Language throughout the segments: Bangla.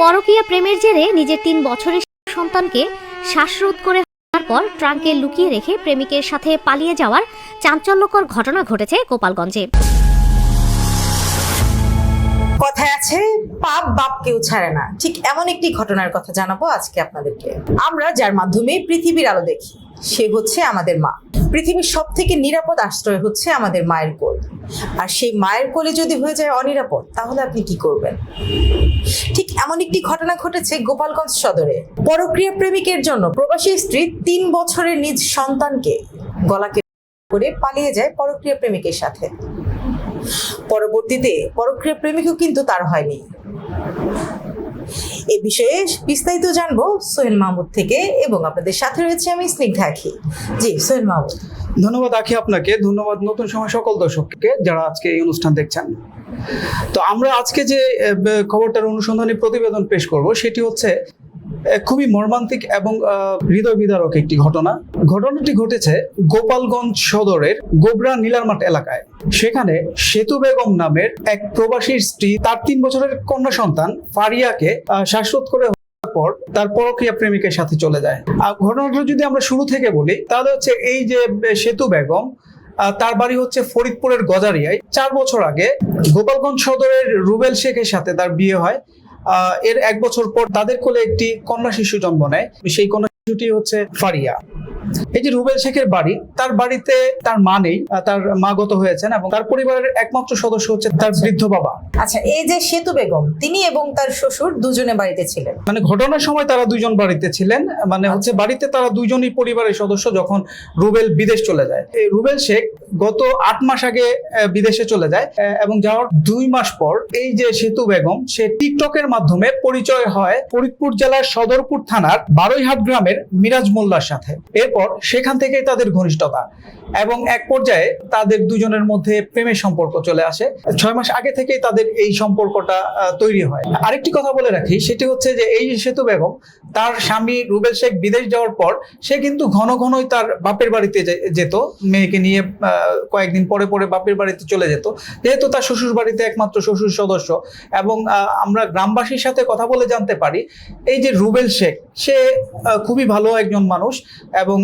পরকীয়া প্রেমের জেরে নিজের তিন বছরের সন্তানকে শ্বাসরোধ করে পর ট্রাঙ্কে লুকিয়ে রেখে প্রেমিকের সাথে পালিয়ে যাওয়ার চাঞ্চল্যকর ঘটনা ঘটেছে গোপালগঞ্জে। কথায় আছে, পাপ বাপ কেউ ছাড়ে না। ঠিক এমন একটি ঘটনার কথা জানাব আজকে আপনাদেরকে। আমরা যার মাধ্যমে পৃথিবীর আলো দেখি। সে হচ্ছে আমাদের মা। পৃথিবীর সব থেকে নিরাপদ আশ্রয় হচ্ছে আমাদের মায়ের কোল। আর সেই মায়ের কোলে যদি হয়ে যায় অনিরাপদ, তাহলে আপনি কি করবেন? ঠিক এমন একটি ঘটনা ঘটেছে গোপালগঞ্জ সদরে। পরক্রিয়া প্রেমিকের জন্য প্রবাসী স্ত্রী তিন বছরের নিজ সন্তানকে গলাকে করে পালিয়ে যায় পরক্রিয়া প্রেমিকের সাথে। পরবর্তীতে পরক্রিয়া প্রেমিকও কিন্তু তার হয়নি। এ বিষয়ে বিস্তারিত জানব সোহেল মাহমুদ থেকে এবং আপনাদের সাথে রয়েছে আমি স্নিগ্ধা আখি। জি, সোহেল মাহমুদ। ধন্যবাদ আখি আপনাকে। ধন্যবাদ নতুন সময় সকল দর্শককে যারা আজকে এই অনুষ্ঠান দেখছেন। তো আমরা আজকে যে খবরটার অনুসন্ধানী প্রতিবেদন পেশ করব, সেটি হচ্ছে খুবই মর্মান্তিক এবং হৃদয় বিদারক একটি ঘটনা। ঘটনাটি ঘটেছে গোপালগঞ্জ সদরের গোবরা নীলারমাট এলাকায়। সেখানে সেতু বেগম নামের এক প্রবাসীর স্ত্রী, তার তিন বছরের কন্যা সন্তান ফারিয়াকে শ্বাসরোধ করে পর তার পরক্রিয়া প্রেমিকের সাথে চলে যায়। আর ঘটনাটা যদি আমরা শুরু থেকে বলি, তাহলে হচ্ছে এই যে সেতু বেগম তার বাড়ি হচ্ছে ফরিদপুরের গজারিয়ায়। চার বছর আগে গোপালগঞ্জ সদরের রুবেল শেখের সাথে তার বিয়ে হয়। এর এক বছর পর তাদের কোলে একটি কন্যা শিশু জন্ম নেয়। সেই কন্যা শিশুটি হচ্ছে ফারিয়া। এই যে রুবেল শেখের বাড়ি তার বাড়িতে তার মা নেই তার মা গত হয়েছেন এবং তার পরিবারের একমাত্র সদস্য হচ্ছে তার বৃদ্ধ বাবা। আচ্ছা এই যে সেতু বেগম তিনি এবং তার শ্বশুর দুজনে বাড়িতে ছিলেন। মানে ঘটনার সময় তারা দুজন বাড়িতে ছিলেন মানে হচ্ছে বাড়িতে তারা দুজনই পরিবারের সদস্য যখন রুবেল বিদেশ চলে যায়। এই রুবেল শেখ গত আট মাস আগে বিদেশে চলে যায় এবং যাওয়ার দুই মাস পর এই যে সেতু বেগম সে টিকটকের মাধ্যমে পরিচয় হয় ফরিদপুর জেলার সদরপুর থানার বারৈহাট গ্রামের মিরাজ মোল্লার সাথে। এরপর সেখান থেকেই তাদের ঘনিষ্ঠতা এবং এক পর্যায়ে তাদের দুজনের মধ্যে প্রেমের সম্পর্ক চলে আসে। ছয় মাস আগে থেকেই তাদের এই সম্পর্কটা তৈরি হয়। আরেকটি কথা বলে রাখি, সেটি হচ্ছে যে এই সেতু বেগম তার স্বামী রুবেল শেখ বিদেশ যাওয়ার পর সে কিন্তু ঘন ঘনই তার বাপের বাড়িতে যেত, মেয়েকে নিয়ে কয়েকদিন পরে পরে বাপের বাড়িতে চলে যেত। যেহেতু তার শ্বশুর বাড়িতে একমাত্র শ্বশুর সদস্য এবং আমরা গ্রামবাসীর সাথে কথা বলে জানতে পারি, এই যে রুবেল শেখ, সে খুবই ভালো একজন মানুষ এবং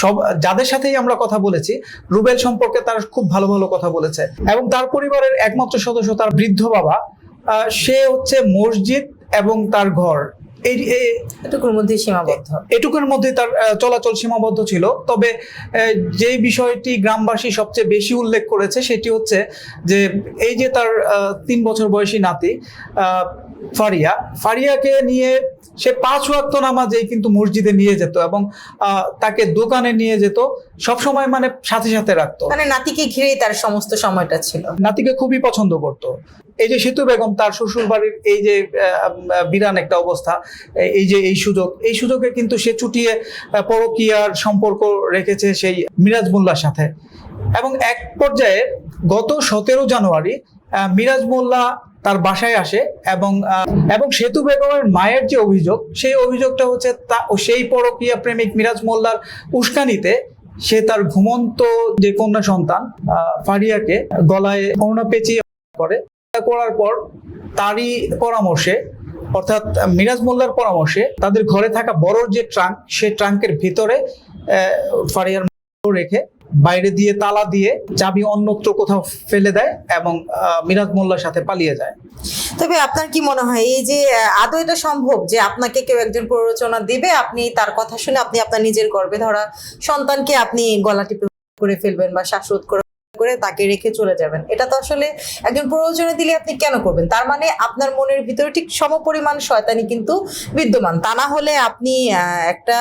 সব, যাদের সাথেই আমরা কথা বলেছি, রুবেল সম্পর্কে তার খুব ভালো ভালো কথা বলেছে এবং তার পরিবারের একমাত্র সদস্য তার বৃদ্ধ বাবা সে হচ্ছে মসজিদ এবং তার ঘর। এটুকুর মধ্যে সীমাবদ্ধ। এটুকুর মধ্যে তার চলাচল সীমাবদ্ধ ছিল। তবে যে বিষয়টি গ্রামবাসী সবচেয়ে বেশি উল্লেখ করেছে সেটি হচ্ছে যে এই যে তার তিন বছর বয়সী নাতি ফারিয়া ফারিয়াকে নিয়ে সে পাঁচ ওয়াক্ত নামাজেই কিন্তু মসজিদে নিয়ে যেত এবং তাকে দোকানে নিয়ে যেত সব সময় মানে সাথে সাথে রাখতো। মানে নাতিকে ঘিরেই তার সমস্ত সময়টা ছিল। নাতিকে খুবই পছন্দ করত। এই যে সেতু বেগম তার শ্বশুর বাড়ির এই যে বিরান একটা অবস্থা এই যে এই সুযোগ এই সুযোগে কিন্তু সে চুটিয়ে পরকীয়ার সম্পর্ক রেখেছে সেই মিরাজ মোল্লার সাথে। এবং এক পর্যায়ে গত সতেরো জানুয়ারি মিরাজ মোল্লা তার বাসায় আসে এবং এবং সেতু বেগমের মায়ের যে অভিযোগ, সেই অভিযোগটা হচ্ছে তা সেই পরকীয়া প্রেমিক মিরাজ মোল্লার উস্কানিতে সে তার ঘুমন্ত যে কন্যা সন্তান ফারিয়াকে গলায় করোনা পেঁচিয়ে করে। করার পর তারই পরামর্শে, অর্থাৎ মিরাজ মোল্লার পরামর্শে তাদের ঘরে থাকা বড় যে ট্রাঙ্ক, সে ট্রাঙ্কের ভিতরে ফারিয়ার রেখে বাইরে দিয়ে তালা দিয়ে চাবি অন্যত্র কোথাও ফেলে দেয় এবং মিরাজ মোল্লার সাথে পালিয়ে যায়। তবে আপনার কি মনে হয়, এই যে আদৌ এটা সম্ভব যে আপনাকে কেউ একজন প্ররোচনা দিবে? আপনি তার কথা শুনে আপনি আপনার নিজের গর্বে ধরা সন্তানকে আপনি গলা টিপে করে ফেলবেন বা শ্বাসরোধ করে করে তাকে রেখে চলে যাবেন। এটা তো আসলে একজন প্ররোচনা দিলে আপনি কেন করবেন? তার মানে আপনার মনের ভিতরে ঠিক সমপরিমাণ শয়তানি কিন্তু বিদ্যমান। তা না হলে আপনি একটা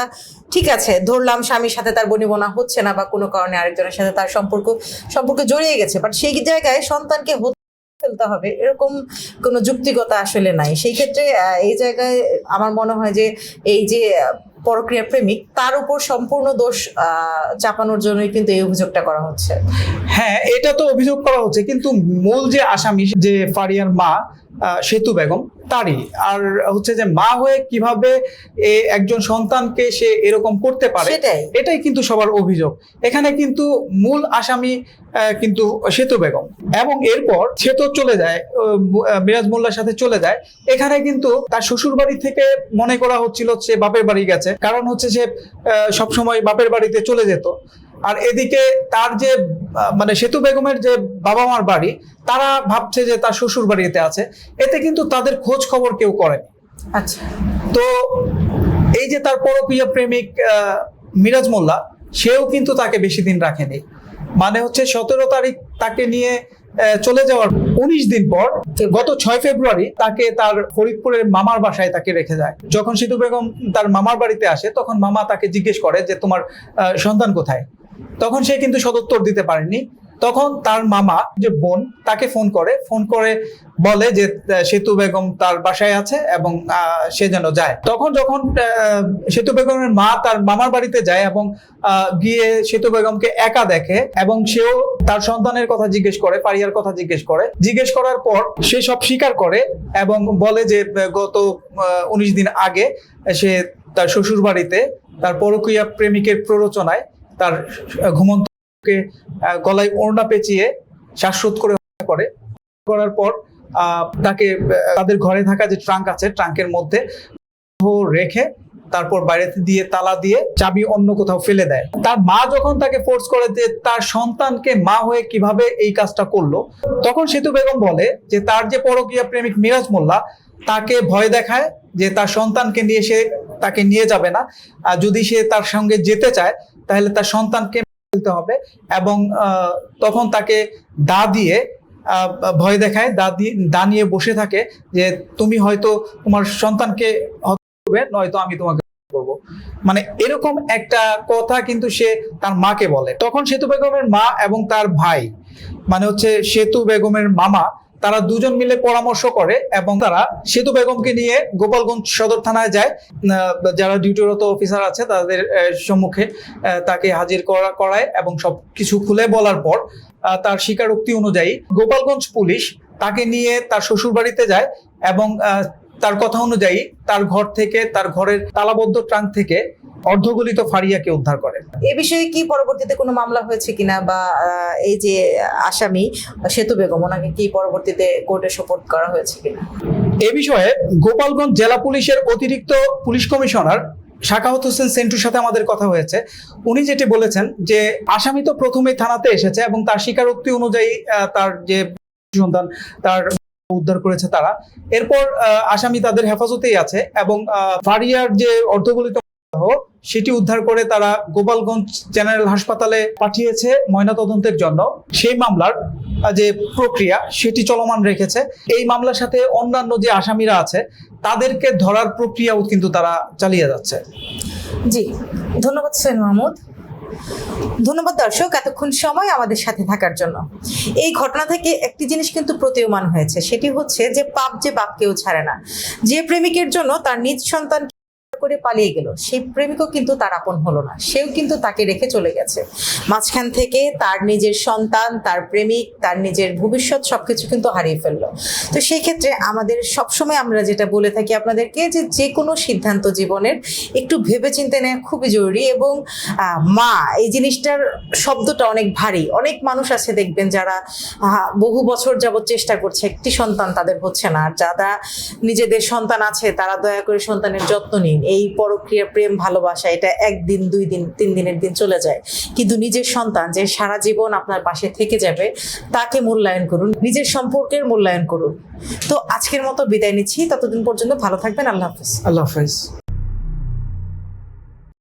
ঠিক আছে, ধরলাম স্বামীর সাথে তার বনিবনা হচ্ছে না বা কোনো কারণে আরেকজনের সাথে তার সম্পর্ক, সম্পর্কে জড়িয়ে গেছে বাট সেই জায়গায় সন্তানকে ফেলতে হবে, এরকম কোনো যুক্তিকতা আসলে নাই। সেই ক্ষেত্রে এই জায়গায় আমার মনে হয় যে এই যে পরক্রিয়া প্রেমিক, তার উপর সম্পূর্ণ দোষ চাপানোর জন্যই কিন্তু এই অভিযোগটা করা হচ্ছে। হ্যাঁ এটা তো অভিযোগ করা হচ্ছে কিন্তু মূল যে আসামি যে ফারিয়ার মা সেতু বেগম তারই। আর হচ্ছে যে মা হয়ে কীভাবে একজন সন্তানকে সে এরকম করতে পারে এটাই কিন্তু সবার অভিযোগ। এখানে কিন্তু মূল আসামি কিন্তু সেতু বেগম। এবং এরপর সে তো চলে যায় মিরাজ মোল্লার সাথে চলে যায়। এখানে কিন্তু তার শ্বশুর বাড়ি থেকে মনে করা হচ্ছিল সে বাপের বাড়ি গেছে। কারণ হচ্ছে সে সব সময় বাপের বাড়িতে চলে যেত। আর এদিকে তার যে মানে সেতু বেগমের যে বাবা মার বাড়ি তারা ভাবছে যে তার শ্বশুর বাড়িতে আছে। এতে কিন্তু তাদের খোঁজ খবর কেউ করেনি। আচ্ছা। তো এই যে তার পরপ্রিয় প্রেমিক মিরাজ মোল্লা সেও কিন্তু তাকে বেশি দিন রাখেনি। মানে হচ্ছে সতেরো তারিখ তাকে নিয়ে চলে যাওয়ার উনিশ দিন পর গত ছয় ফেব্রুয়ারি তাকে তার ফরিদপুরের মামার বাসায় তাকে রেখে যায়। যখন সিধু বেগম তার মামার বাড়িতে আসে তখন মামা তাকে জিজ্ঞেস করে যে তোমার সন্তান কোথায়? তখন সে কিন্তু সদুত্তর দিতে পারেনি। তখন তার মামা, যে বোন, তাকে ফোন করে। ফোন করে বলে যে সেতু বেগম তার বাসায় আছে এবং সে যেন যায়। তখন যখন সেতু বেগমের মা তার মামার বাড়িতে যায় এবং গিয়ে সেতু বেগমকে একা দেখে এবং সেও তার সন্তানের কথা জিজ্ঞেস করে, পারিয়ার কথা জিজ্ঞেস করে। জিজ্ঞেস করার পর সে সব স্বীকার করে এবং বলে যে, গত উনিশ দিন আগে সে তার শ্বশুর বাড়িতে তার পরকীয়া প্রেমিকের প্ররোচনায় তার ঘুমন্তকে গলায় ওড়না পেঁচিয়ে শ্বাসরোধ করে হত্যা করে। করার পর তাকে তাদের ঘরে থাকা যে ট্রাঙ্ক আছে, ট্রাঙ্কের মধ্যে রেখে তারপর বাইরে দিয়ে তালা দিয়ে চাবি অন্য কোথাও ফেলে দেয়। তার মা যখন তাকে ফোর্স করে যে তার সন্তানকে মা হয়ে কীভাবে এই কাজটা করল, তখন সেতু বেগম বলে যে তার যে পরকীয়া প্রেমিক মিরাজ মোল্লা, তাকে ভয় দেখায় যে তার সন্তানকে নিয়ে সে তাকে নিয়ে যাবে না। আর যদি সে তার সঙ্গে যেতে চায় তাহলে তার সন্তানকে ফেলতে হবে এবং তখন তাকে দা দিয়ে ভয় দেখায়, দা দিয়ে, দা নিয়ে বসে থাকে যে তুমি হয়তো তোমার সন্তানকে করবে, নয়তো আমি তোমাকে করব। মানে এরকম একটা কথা কিন্তু সে তার মাকে বলে। তখন সেতু বেগমের মা এবং তার ভাই মানে হচ্ছে সেতু বেগমের মামা তারা দুজন মিলে পরামর্শ করে এবং তারা সেতু বেগমকে নিয়ে গোপালগঞ্জ সদর থানায় যায়। যারা ডিউটিরত অফিসার আছে, তাদের সম্মুখে তাকে হাজির করা করায় এবং সব কিছু খুলে বলার পর তার স্বীকারোক্তি অনুযায়ী গোপালগঞ্জ পুলিশ তাকে নিয়ে তার শ্বশুর বাড়িতে যায় এবং তার কথা অনুযায়ী তার ঘর থেকে তার ঘরের তালাবদ্ধ ট্রাঙ্ক থেকে অর্ধগলিত ফারিয়াকে উদ্ধার করে। এ বিষয়ে কি পরবর্তীতে কোনো মামলা হয়েছে কিনা বা এই যে আসামি সেতু বেগম ওনাকে কি পরবর্তীতে কোর্টে সোপোর্ট করা হয়েছে কিনা? এ বিষয়ে গোপালগঞ্জ জেলা পুলিশের অতিরিক্ত পুলিশ কমিশনার শাকাহত হোসেন সেন্টুর সাথে আমাদের কথা হয়েছে। উনি যেটি বলেছেন যে আসামি তো প্রথমেই থানাতে এসেছে এবং তার স্বীকারোক্তি অনুযায়ী আহ, তার যে সন্তান তার উদ্ধার করেছে তারা। এরপর আসামি তাদের হেফাজতেই আছে এবং ফারিয়ার যে অর্ধগলিত সেটি উদ্ধার করে তারা গোপালগঞ্জ জেনারেল হাসপাতালে পাঠিয়েছে ময়নাতদন্তের জন্য। সেই মামলার যে প্রক্রিয়া, সেটি চলমান রেখেছে। এই মামলার সাথে অন্যান্য যে আসামিরা আছে, তাদেরকে ধরার প্রক্রিয়াও কিন্তু তারা চালিয়ে যাচ্ছে। জি। ধন্যবাদ, সেন মাহমুদ। ধন্যবাদ দর্শক, এতক্ষণ সময় আমাদের সাথে থাকার জন্য। এই ঘটনা থেকে একটি জিনিস কিন্তু প্রতীয়মান হয়েছে, সেটি হচ্ছে যে পাপ যে বাপকেও ছাড়ে না। যে প্রেমিকের জন্য তার নিজ সন্তান করে পালিয়ে গেল। সেই প্রেমিকও কিন্তু তার আপন হলো না। সেও কিন্তু তাকে রেখে চলে গেছে। মাঝখান থেকে তার নিজের সন্তান, তার প্রেমিক, তার নিজের ভবিষ্যৎ সবকিছু কিন্তু হারিয়ে ফেলল। তো সেই ক্ষেত্রে আমাদের সবসময় আমরা যেটা বলে থাকি আপনাদেরকে যে যে কোনো সিদ্ধান্ত জীবনের একটু ভেবে চিন্তে নেওয়া খুবই জরুরি এবং মা, এই জিনিসটার শব্দটা অনেক ভারী। অনেক মানুষ আছে দেখবেন যারা বহু বছর যাবৎ চেষ্টা করছে, একটি সন্তান তাদের হচ্ছে না। আর যারা নিজেদের সন্তান আছে, তারা দয়া করে সন্তানের যত্ন নিন। এই পরক্রিয়া প্রেম ভালোবাসা, এটা একদিন, দুই দিন, তিন দিনের দিন চলে যায়। কিন্তু নিজের সন্তান যে সারা জীবন আপনার পাশে থেকে যাবে, তাকে মূল্যায়ন করুন, নিজের সম্পর্কের মূল্যায়ন করুন। তো আজকের মতো বিদায় নিচ্ছি। ততদিন পর্যন্ত ভালো থাকবেন। আল্লাহ হাফিজ। আল্লাহ হাফেজ।